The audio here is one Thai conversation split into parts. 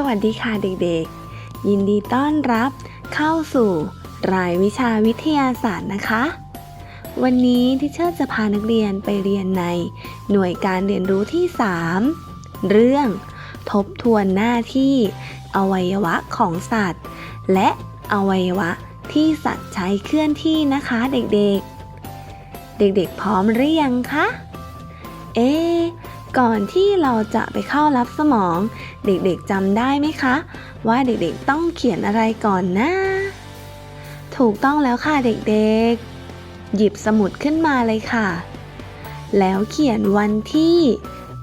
สวัสดีค่ะเด็กๆ ยินดีต้อนรับเข้าสู่รายวิชาวิทยาศาสตร์นะคะ วันนี้ที่เชิดจะพานักเรียนไปเรียนในหน่วยการเรียนรู้ที่ 3 เรื่องทบทวนหน้าที่ อวัยวะของสัตว์ และอวัยวะที่สัตว์ใช้เคลื่อนที่นะคะเด็กๆ เด็กๆ พร้อมหรือยังคะ เอ๊ ก่อนที่เราจะไปเข้ารับสมอง เด็กๆจำได้ไหมคะ ว่าเด็กๆต้องเขียนอะไรก่อนนะ ถูกต้องแล้วค่ะเด็กๆ หยิบสมุดขึ้นมาเลยค่ะ แล้วเขียนวันที่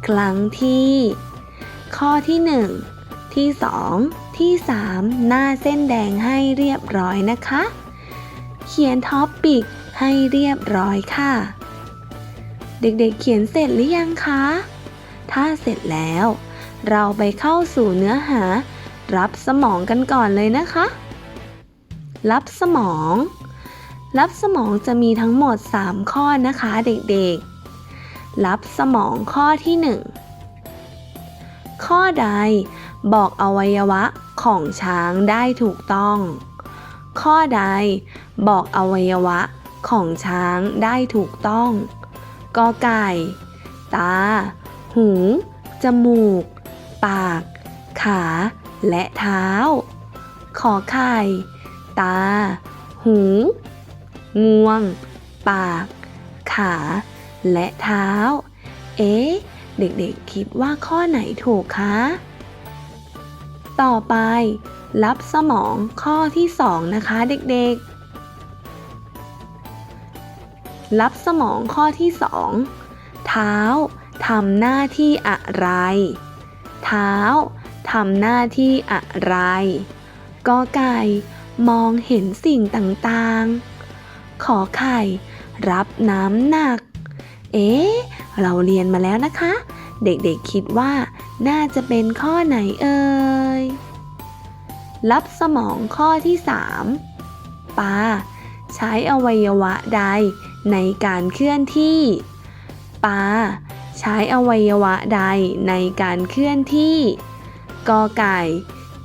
ครั้งที่ ข้อที่ 1 ที่ 2 ที่ 3 หน้าเส้นแดงให้เรียบร้อยนะคะ เขียนท็อปปิกให้เรียบร้อยค่ะเด็กๆเขียนเสร็จหรือยังคะ ถ้าเสร็จแล้ว เราไปเข้าสู่เนื้อหา รับสมองกันก่อนเลยนะคะ รับสมอง รับสมองจะมีทั้งหมด 3 ข้อนะคะเด็กๆ รับสมองข้อที่ 1 ข้อใดบอกอวัยวะของช้างได้ถูกต้อง ข้อใดบอกอวัยวะของช้างได้ถูกต้องกอไก่ ตา หู จมูก ปาก ขา และเท้า ขอไข่ ตา หู งวง ปาก ขา และเท้า เอ๊ะ เด็กๆคิดว่าข้อไหนถูกคะ ต่อไป รับสมองข้อที่สองนะคะเด็กๆรับสมองข้อที่สองเท้า ทำหน้าที่อะไร เท้าทำหน้าที่อะไรกอไก่มองเห็นสิ่งต่างๆ ขอไข่รับน้ำหนัก เอ๊ะ เราเรียนมาแล้วนะคะ เด็กๆคิดว่าน่าจะเป็นข้อไหนเอ่ย รับสมองข้อที่3ปลาใช้อวัยวะใดในการเคลื่อนที่ปลา ใช้อวัยวะใดในการเคลื่อนที่กอไก่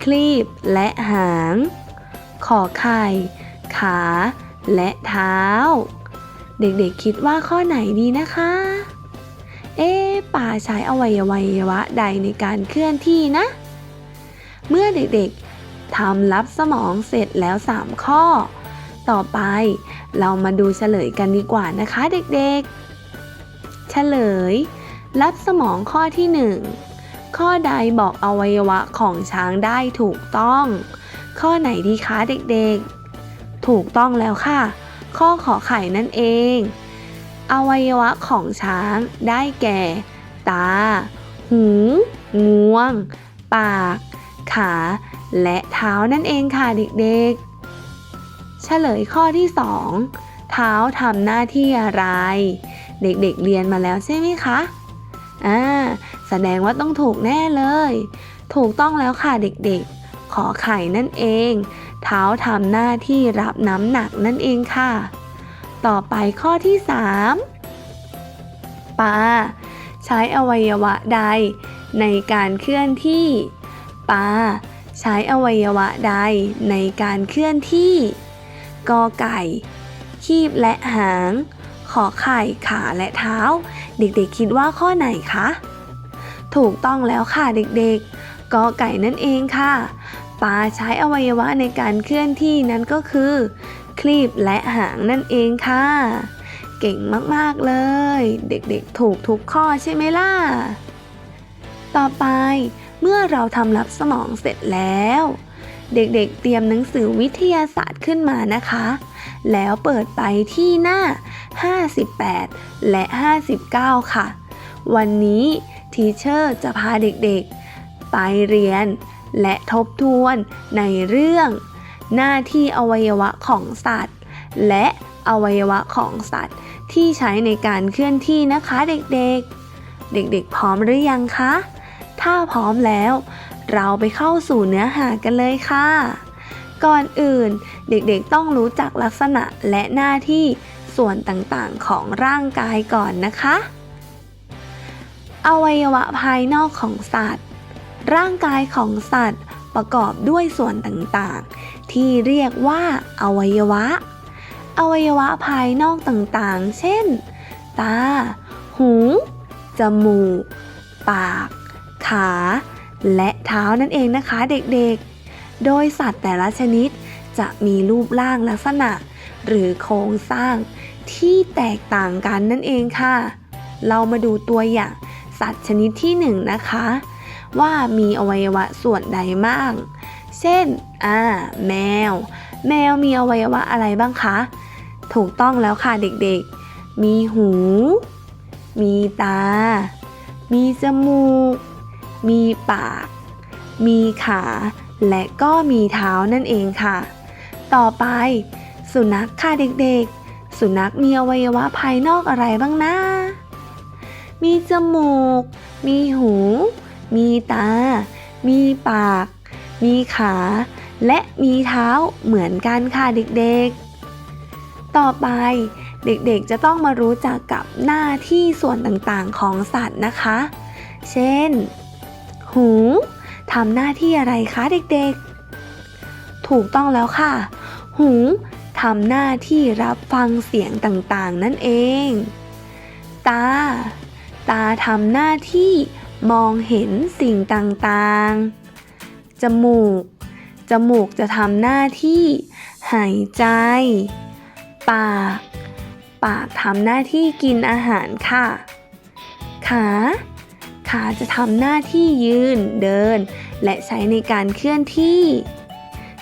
คลีบและหาง ขอไข่ ขาและเท้า เด็กๆคิดว่าข้อไหนดีนะคะ เอ๊ป่าใช้อวัยวะใดในการเคลื่อนที่นะ เมื่อเด็กๆทำรับสมองเสร็จแล้ว 3 ข้อ ต่อไปเรามาดูเฉลยกันดีกว่านะคะเด็กๆ เฉลย รับสมองข้อที่ 1 ข้อใดบอกอวัยวะของช้างได้ถูกต้อง ข้อไหนดีคะเด็กๆ ถูกต้องแล้วค่ะ ข้อขอไข่นั่นเอง อวัยวะของช้างได้แก่ ตา หู งวง ปาก ขา และเท้านั่นเองค่ะเด็กๆ เฉลยข้อที่ 2 เท้าทำหน้าที่อะไร เด็กๆเเรียนมาแล้วใช่ไหมคะ อ่าแสดงว่าต้องถูกแน่เลย ถูกต้องแล้วค่ะเด็กๆ ขอไข่นั่นเอง เท้าทำหน้าที่รับน้ำหนักนั่นเองค่ะ ต่อไปข้อที่ 3ปลาใช้อวัยวะใด ในการเคลื่อนที่ปลาใช้อวัยวะใดในการเคลื่อนที่กอไก่ คีบและหาง ขอไข่ขาและเท้า เด็กๆคิดว่าข้อไหนคะ ถูกต้องแล้วค่ะเด็กๆกอไก่นั่นเองค่ะปลาใช้อวัยวะในการเคลื่อนที่นั้นก็คือ คลีบและหางนั่นเองค่ะ เก่งมากๆเลย เด็กๆถูกทุกข้อใช่ไหมล่ะ ต่อไปเมื่อเราทำรับสมองเสร็จแล้ว เด็กๆเตรียมหนังสือวิทยาศาสตร์ขึ้นมานะคะ แล้วเปิดไปที่หน้า 58 และ 59 ค่ะ วันนี้ทีเชอร์จะพาเด็กๆ ไปเรียน และทบทวนในเรื่อง หน้าที่อวัยวะของสัตว์ และอวัยวะของสัตว์ ที่ใช้ในการเคลื่อนที่นะคะเด็กๆ เด็กๆ พร้อมหรือยังคะ ถ้าพร้อมแล้ว เราไปเข้าสู่เนื้อหากันเลยค่ะ ก่อนอื่นเด็กๆต้องรู้จักลักษณะและหน้าที่ส่วนต่างๆของร่างกายก่อนนะคะ อวัยวะภายนอกของสัตว์ ร่างกายของสัตว์ประกอบด้วยส่วนต่างๆ ที่เรียกว่าอวัยวะ อวัยวะภายนอกต่างๆ เช่น ตา หู จมูก ปาก ขา และ เท้านั่นเองนะคะเด็กๆ โดยสัตว์แต่ละชนิดจะมีรูปร่างลักษณะ หรือโครงสร้างที่แตกต่างกันนั่นเองค่ะ เรามาดูตัวอย่างสัตว์ชนิดที่หนึ่งนะคะ ว่ามีอวัยวะส่วนใดบ้าง เช่น อ่า แมว แมวมีอวัยวะอะไรบ้างคะ ถูกต้องแล้วค่ะเด็กๆ มีหู มีตา มีจมูก มีปาก มีขา และก็มีเท้านั่นเองค่ะ ต่อไป สุนัขค่ะเด็กๆ สุนัขมีอวัยวะภายนอกอะไรบ้างนะ มีจมูก มีหู มีตา มีปาก มีขา และมีเท้าเหมือนกันค่ะเด็กๆ ต่อไปเด็กๆ จะต้องมารู้จักกับหน้าที่ส่วนต่างๆของสัตว์นะคะ เช่น หู ทำหน้าที่อะไรคะเด็กๆ ถูกต้องแล้วค่ะ หูทำหน้าที่รับฟังเสียงต่างๆ นั่นเอง ตา ตาทำหน้าที่มองเห็นสิ่งต่างๆ จมูก จมูกจะทำหน้าที่หายใจ ปาก ปากทำหน้าที่กินอาหารค่ะ ขา ขาจะทำหน้าที่ยืน เดิน และใช้ในการเคลื่อนที่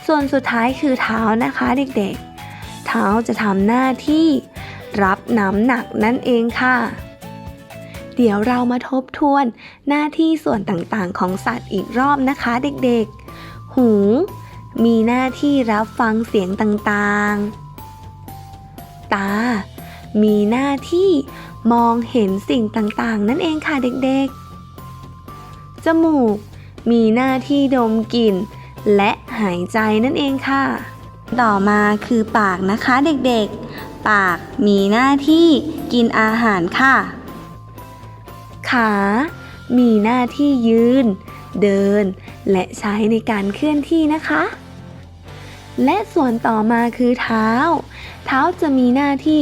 ส่วนสุดท้ายคือเท้านะคะเด็กๆ เท้าจะทำหน้าที่ รับน้ำหนักนั่นเองค่ะ เดี๋ยวเรามาทบทวนหน้าที่ส่วนต่างๆ ของสัตว์อีกรอบนะคะเด็กๆ หู มีหน้าที่รับฟังเสียงต่างๆ ตา มีหน้าที่มองเห็นสิ่งต่างๆ นั่นเองค่ะเด็กๆ จมูก มีหน้าที่ดมกลิ่น และหายใจนั่นเองค่ะ ต่อมาคือปากนะคะเด็กๆ ปากมีหน้าที่กินอาหารค่ะ ขา มีหน้าที่ยืน เดิน และใช้ในการเคลื่อนที่นะคะ และส่วนต่อมาคือเท้า เท้าจะมีหน้าที่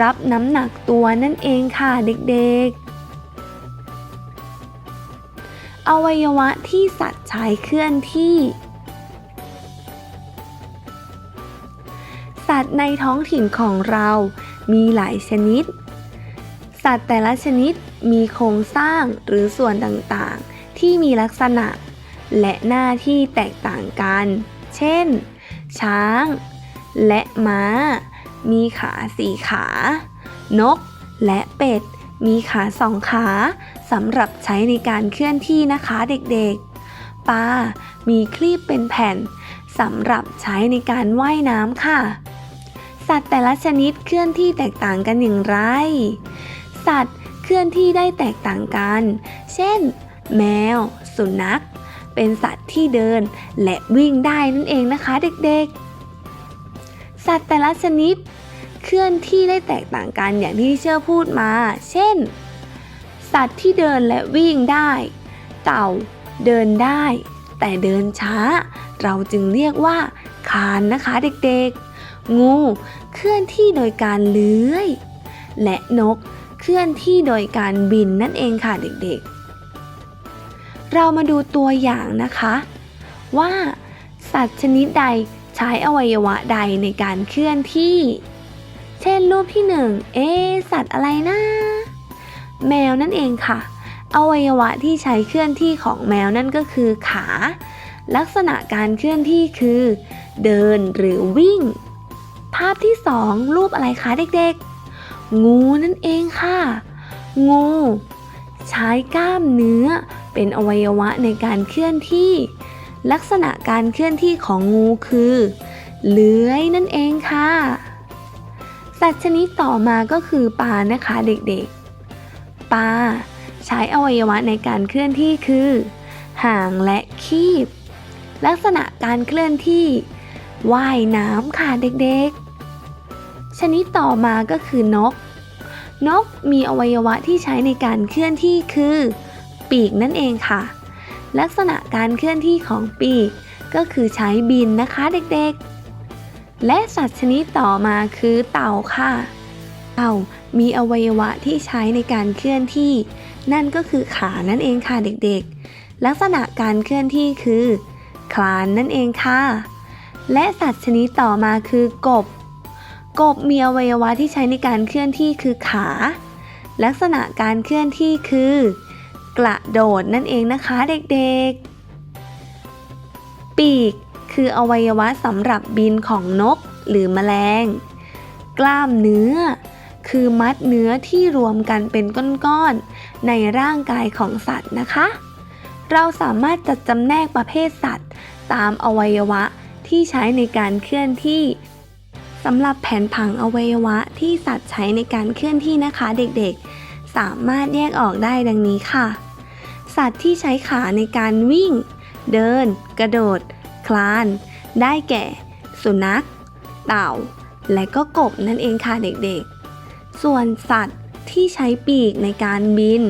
รับน้ำหนักตัวนั่นเองค่ะเด็กๆ อวัยวะที่สัตว์ใช้เคลื่อนที่ สัตว์ในท้องถิ่นของเรามีหลายชนิด สัตว์แต่ละชนิดมีโครงสร้างหรือส่วนต่างๆ ที่มีลักษณะ และหน้าที่แตกต่างกัน เช่น ช้าง และม้า มีขาสี่ขา นก และเป็ด มีขาสองขาสำหรับใช้ในการเคลื่อนที่นะคะเด็กๆ ปลา มีคลีบเป็นแผ่นสำหรับใช้ในการว่ายน้ำค่ะ สัตว์แต่ละชนิดเคลื่อนที่แตกต่างกันอย่างไร สัตว์เคลื่อนที่ได้แตกต่างกัน เช่น แมว สุนัข เป็นสัตว์ที่เดินและวิ่งได้นั่นเองนะคะเด็กๆ สัตว์แต่ละชนิด เคลื่อนที่ได้แตกต่างกันอย่างที่เชื่อพูดมา เช่น สัตว์ที่เดินและวิ่งได้ เต่าเดินได้ แต่เดินช้า เราจึงเรียกว่า คานนะคะเด็กๆ งูเคลื่อนที่โดยการเลื้อย และนกเคลื่อนที่โดยการบินนั่นเองค่ะเด็กๆ เรามาดูตัวอย่างนะคะ ว่า สัตว์ชนิดใดใช้อวัยวะใดในการเคลื่อนที่ เช่นรูปที่หนึ่งเอ๊สัตว์อะไรนะ แมวนั่นเองค่ะ อวัยวะที่ใช้เคลื่อนที่ของแมวนั่นก็คือขา ลักษณะการเคลื่อนที่คือ เดินหรือวิ่ง ภาพที่สองรูปอะไรคะเด็กๆ งูนั่นเองค่ะ งู ใช้กล้ามเนื้อ เป็นอวัยวะในการเคลื่อนที่ ลักษณะการเคลื่อนที่ของงูคือ เลื้อยนั่นเองค่ะ สัตว์ชนิดต่อมาก็คือปลานะคะเด็กๆ ปลาใช้อวัยวะในการเคลื่อนที่คือ หางและคีบ ลักษณะการเคลื่อนที่ว่ายน้ำค่ะเด็กๆ ชนิดต่อมาก็คือนก นกมีอวัยวะที่ใช้ในการเคลื่อนที่คือ ปีกนั่นเองค่ะ ลักษณะการเคลื่อนที่ของปีกก็คือใช้บินนะคะเด็กๆ และสัตว์ชนิดต่อมาคือเต่าค่ะ เต่ามีอวัยวะที่ใช้ในการเคลื่อนที่ นั่นก็คือขานั่นเองค่ะเด็กๆ ลักษณะการเคลื่อนที่คือ คลานนั่นเองค่ะ และสัตว์ชนิดต่อมาคือกบ กบมีอวัยวะที่ใช้ในการเคลื่อนที่คือขา ลักษณะการเคลื่อนที่คือ กระโดดนั่นเองนะคะเด็กๆ ปีก คืออวัยวะสำหรับบินของนกหรือแมลง กล้ามเนื้อ คือมัดเนื้อที่รวมกันเป็นก้อนๆในร่างกายของสัตว์นะคะ เราสามารถจัดจำแนกประเภทสัตว์ ตามอวัยวะที่ใช้ในการเคลื่อนที่สำหรับแผนผังอวัยวะที่สัตว์ใช้ในการเคลื่อนที่นะคะ เด็กๆ สามารถแยกออกได้ดังนี้ค่ะ สัตว์ที่ใช้ขาในการวิ่ง เดิน กระโดด คลาน ได้แก่ สุนัข เต่า และก็กบนั่นเองค่ะเด็กๆ ส่วนสัตว์ที่ใช้ปีกในการบิน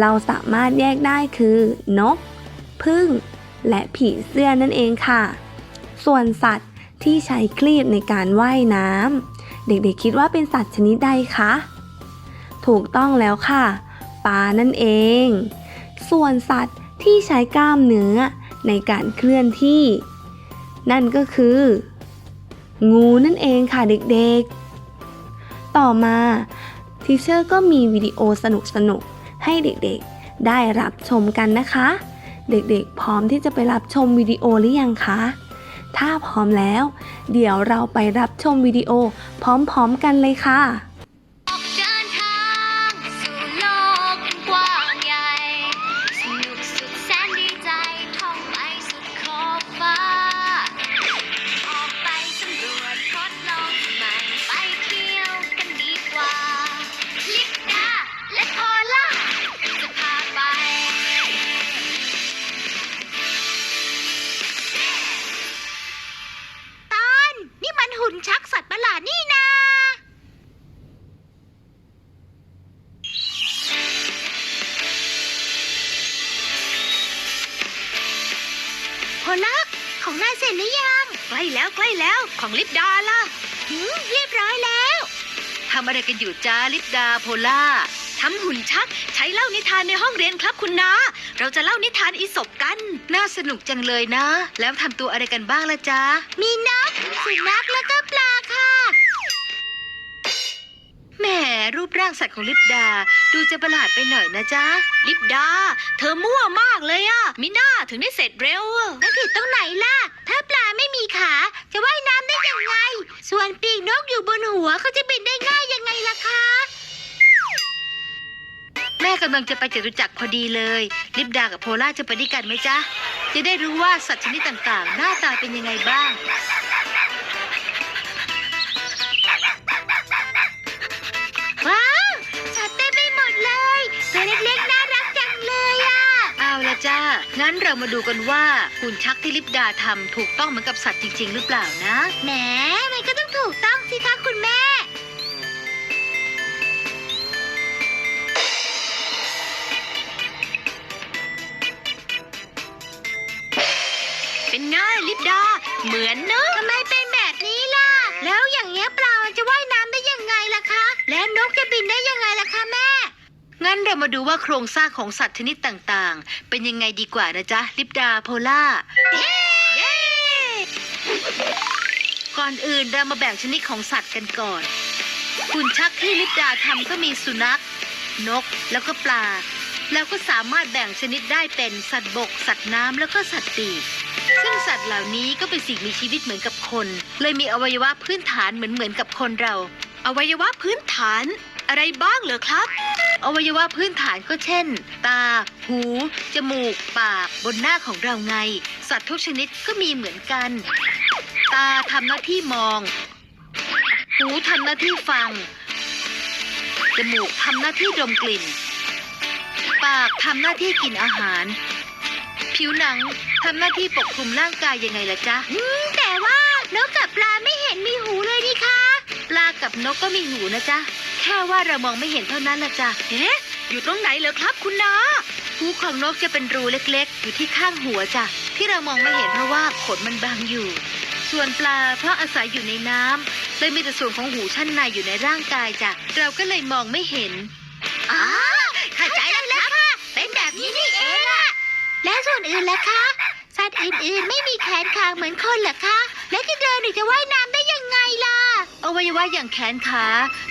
เราสามารถแยกได้คือ นกผึ้งและผีเสื้อนั่นเองค่ะ ส่วนสัตว์ที่ใช้คลีบในการว่ายน้ำเด็กๆคิดว่าเป็นสัตว์ชนิดใดคะถูกต้องแล้วค่ะปลานั่นเอง ส่วนสัตว์ที่ใช้กล้ามเนื้อ ในการเคลื่อนที่ นั่นก็คือ งูนั่นเองค่ะเด็กๆ ต่อมาทีเชอร์ก็มีวิดีโอสนุกๆ ให้เด็กๆ ได้รับชมกันนะคะ เด็กๆ พร้อมที่จะไปรับชมวิดีโอหรือยังคะ ถ้าพร้อมแล้ว เดี๋ยวเราไปรับชมวิดีโอพร้อมๆกันเลยค่ะ กันอยู่จ้าลิปดาโพล่าทำหุ่นชัก ใช้เล่านิทานในห้องเรียนครับคุณนาเราจะเล่านิทานอีสบกัน น่าสนุกจังเลยนะ แล้วทำตัวอะไรกันบ้างล่ะจ๊ะมีนกสุนัขแล้วก็ รูปร่างสัตว์ของลิปดา ดูจะประหลาดไปหน่อยนะจ๊ะ ลิปดา เธอมั่วมากเลยอะมิน่าถึงได้เสร็จเร็วไม่ผิดตรงไหนล่ะ ถ้าปลาไม่มีขา จะว่ายน้ำได้ยังไง ส่วนปีกนกอยู่บนหัวเขาจะบินได้ง่ายยังไงล่ะคะ แม่กำลังจะไปจตุจักรพอดีเลย ลิปดากับโพล่าจะไปด้วยกันไหมจ๊ะ จะได้รู้ว่าสัตว์ชนิดต่างๆ หน้าตาเป็นยังไงบ้าง จ้า งั้นเรามาดูกันว่าหุ่นชักที่ลิปดาทำถูกต้องเหมือนกับสัตว์จริง ๆ หรือเปล่านะ แหมมันก็ต้องถูกต้องสิคะคุณแม่ เป็นไง่ายลิปดา เหมือนเนอะทำไมเป็นแบบนี้ล่ะ แล้วอย่างเงี้ยปลามันจะว่ายน้ำได้ยังไงล่ะคะ แล้วนกจะบินได้ยังไงล่ะคะแม่ งั้นเรามาดูว่าโครงสร้างของสัตว์ชนิดต่างๆ เป็นยังไงดีกว่านะจ๊ะ ลิปดาโพล่า ก่อนอื่นเรามาแบ่งชนิดของสัตว์กันก่อนหุ่นชักที่ลิปดาทำก็มีสุนัข นกแล้วก็ปลา แล้วก็สามารถแบ่งชนิดได้เป็นสัตว์บก สัตว์น้ำแล้วก็สัตว์ปีกซึ่งสัตว์เหล่านี้ก็เป็นสิ่งมีชีวิตเหมือนกับคน เลยมีอวัยวะพื้นฐานเหมือนเหมือนกับคนเรา อวัยวะพื้นฐานอะไรบ้างเหรอครับ อวัยวะพื้นฐานก็เช่น ตา หู จมูก ปาก บนหน้าของเราไง สัตว์ทุกชนิดก็มีเหมือนกัน ตาทำหน้าที่มอง หูทำหน้าที่ฟัง จมูกทำหน้าที่ดมกลิ่น ปากทำหน้าที่กินอาหาร ผิวหนังทำหน้าที่ปกคลุมร่างกายยังไงล่ะจ๊ะอืมแต่ว่านกกับปลาไม่เห็นมีหูเลยนี่คะ ปลากับนกก็มีหูนะจ๊ะ แค่ว่าเรามองไม่เห็นเท่านั้นละจ๊ะเอ๊ะอยู่ตรงไหนเหรอครับคุณนาหูของนกจะเป็นรูเล็กๆ อยู่ที่ข้างหัวจ้ะที่เรามองไม่เห็นเพราะว่าขนมันบางอยู่ ส่วนปลาเพราะอาศัยอยู่ในน้ำเลยมีแต่ส่วนของหูชั้นในอยู่ในร่างกายจ้ะเราก็เลยมองไม่เห็นอ๋อเข้าใจแล้วค่ะเป็นแบบนี้นี่เองล่ะแล้วส่วนอื่นล่ะคะสัตว์อื่นๆไม่มีแขนขาเหมือนคนเหรอคะ แล้วจะเดินหรือจะว่ายน้ำ อวัยวะอย่างแขนขา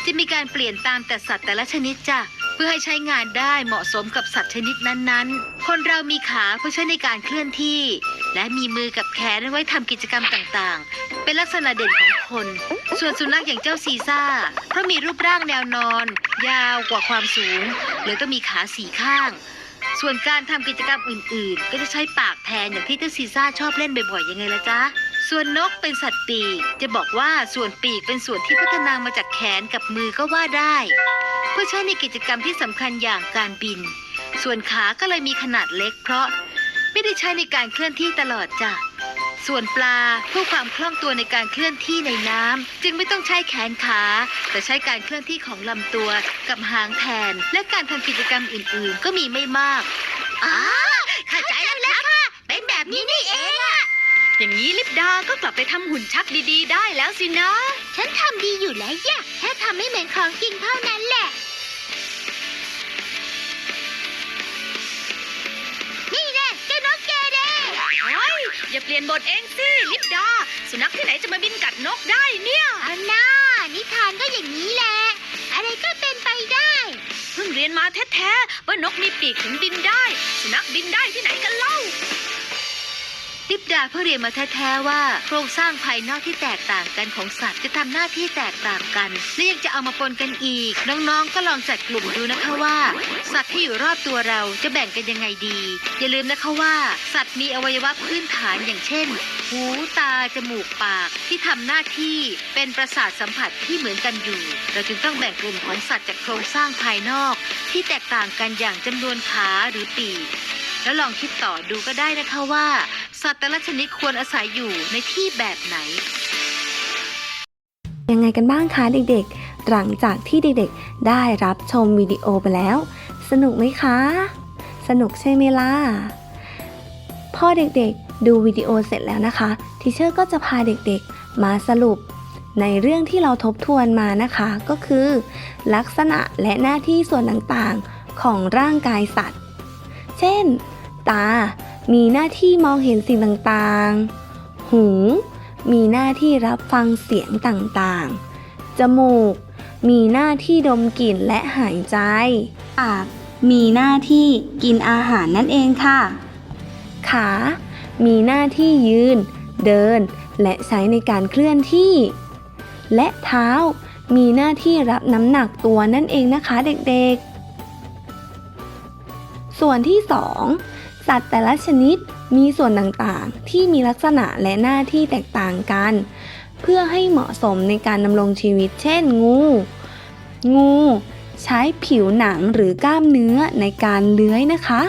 จะมีการเปลี่ยนตามแต่สัตว์แต่ละชนิดจ้ะเพื่อให้ใช้งานได้เหมาะสมกับสัตว์ชนิดนั้นๆ คนเรามีขาเพื่อใช้ในการเคลื่อนที่ และมีมือกับแขนไว้ทำกิจกรรมต่างๆ เป็นลักษณะเด่นของคน ส่วนสุนัขอย่างเจ้าซีซ่า เพราะมีรูปร่างแนวนอน ยาวกว่าความสูงเลยต้องมีขาสี่ข้าง ส่วนการทำกิจกรรมอื่นๆ ก็จะใช้ปากแทนอย่างที่เจ้าซีซ่าชอบเล่นบ่อยๆยังไงล่ะจ๊ะ ส่วนนกเป็นสัตว์ปีก จะบอกว่าส่วนปีกเป็นส่วนที่พัฒนามาจากแขนกับมือก็ว่าได้ เพื่อใช้ในกิจกรรมที่สำคัญอย่างการบิน ส่วนขาก็เลยมีขนาดเล็กเพราะ ไม่ได้ใช้ในการเคลื่อนที่ตลอดจ้ะส่วนปลาเพื่อความคล่องตัวในการเคลื่อนที่ในน้ำจึงไม่ต้องใช้แขนขา แต่ใช้การเคลื่อนที่ของลำตัวกับหางแทน และการทำกิจกรรมอื่นๆ ก็มีไม่มากอ๋อเข้าใจแล้วค่ะ เป็นแบบนี้นี่เองอะอย่างนี้ลิปดาก็กลับไปทำหุ่นชักดีๆ ได้แล้วสินะ ฉันทำดีอยู่แล้วย่ะแค่ทำไม่เหมือนของจริงเท่านั้นแหละ นี่แน่เจ้านกแกเด้โอ้ยอย่าเปลี่ยนบทเองสิลิปดา สุนัขที่ไหนจะมาบินกัดนกได้เนี่ย เอาหน้านิทานก็อย่างนี้แหละ อะไรก็เป็นไปได้ เพิ่งเรียนมาแท้ๆว่านกมีปีกถึงบินได้ สุนัขบินได้ที่ไหนกันเล่า ลิปดาเพิ่งเรียนมาแท้ๆว่า โครงสร้างภายนอกที่แตกต่างกันของสัตว์จะทำหน้าที่แตกต่างกันและยังจะเอามาปนกันอีก น้องๆ ก็ลองจัดกลุ่มดูนะคะว่า สัตว์ที่อยู่รอบตัวเราจะแบ่งกันยังไงดี อย่าลืมนะคะว่า สัตว์มีอวัยวะพื้นฐานอย่างเช่น หูตาจมูกปากที่ทำหน้าที่เป็นประสาทสัมผัสที่เหมือนกันอยู่ เราจึงต้องแบ่งกลุ่มของสัตว์จากโครงสร้างภายนอก ที่แตกต่างกันอย่างจำนวนขาหรือปีก แล้วลองคิดต่อดูก็ได้นะคะว่า สัตว์แต่ละชนิดควรอาศัยอยู่ในที่แบบไหน ยังไงกันบ้างคะเด็กๆ หลังจากที่เด็กๆ ได้รับชมวิดีโอไปแล้ว สนุกไหมคะ สนุกใช่ไหมล่ะพอเด็กๆ ดูวิดีโอเสร็จแล้วนะคะทิเชอร์ก็จะพาเด็กๆ มาสรุปในเรื่องที่เราทบทวนมานะคะก็คือ ลักษณะและหน้าที่ส่วนต่างๆของร่างกายสัตว์ เช่น ตา มีหน้าที่มองเห็นสิ่งต่างๆ หู มีหน้าที่รับฟังเสียงต่างๆ จมูก มีหน้าที่ดมกลิ่นและหายใจ ปาก มีหน้าที่กินอาหารนั่นเองค่ะ ขา มีหน้าที่ยืน เดิน และใช้ในการเคลื่อนที่ และเท้า มีหน้าที่รับน้ำหนักตัวนั่นเองนะคะเด็กๆส่วนที่ 2 สัตว์แต่ละชนิดมีส่วนต่างๆ ที่มีลักษณะและหน้าที่แตกต่างกัน เพื่อให้เหมาะสมในการดำรงชีวิต เช่น งู งู ใช้ผิวหนังหรือกล้ามเนื้อในการเลื้อยนะคะ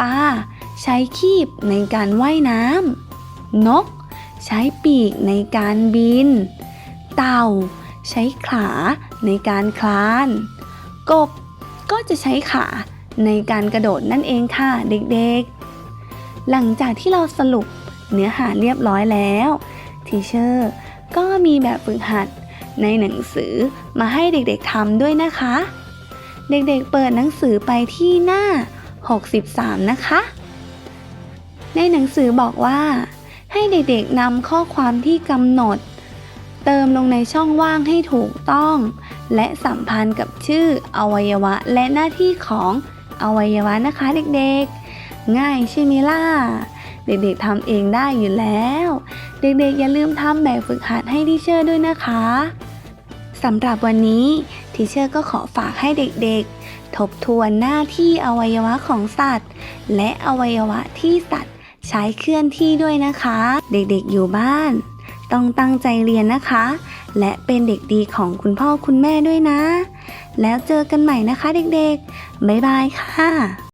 ปลาใช้คีบในการว่ายน้ำนก ใช้ปีกในการบิน เต่า ใช้ขาในการคลาน กบก็จะใช้ขา ในการกระโดดนั่นเองค่ะเด็กๆ หลังจากที่เราสรุปเนื้อหาเรียบร้อยแล้วทีเชอร์ก็มีแบบฝึกหัดในหนังสือมาให้เด็กๆทำด้วยนะคะ เด็กๆเปิดหนังสือไปที่หน้า 63 นะคะ ในหนังสือบอกว่า ให้เด็กๆนำข้อความที่กำหนด เติมลงในช่องว่างให้ถูกต้อง และสัมพันธ์กับชื่ออวัยวะและหน้าที่ของ อวัยวะนะคะเด็กๆ ง่ายใช่ไหมล่ะ เด็กๆทำเองได้อยู่แล้ว เด็กๆอย่าลืมทำแบบฝึกหัดให้ทีเชอร์ด้วยนะคะสำหรับวันนี้ทีเชอร์ก็ขอฝากให้เด็กๆ ทบทวนหน้าที่อวัยวะของสัตว์ และอวัยวะที่สัตว์ใช้เคลื่อนที่ด้วยนะคะ เด็กๆอยู่บ้าน ต้องตั้งใจเรียนนะคะ และเป็นเด็กดีของคุณพ่อคุณแม่ด้วยนะ แล้วเจอกันใหม่นะคะเด็กๆ บ๊ายบายค่ะ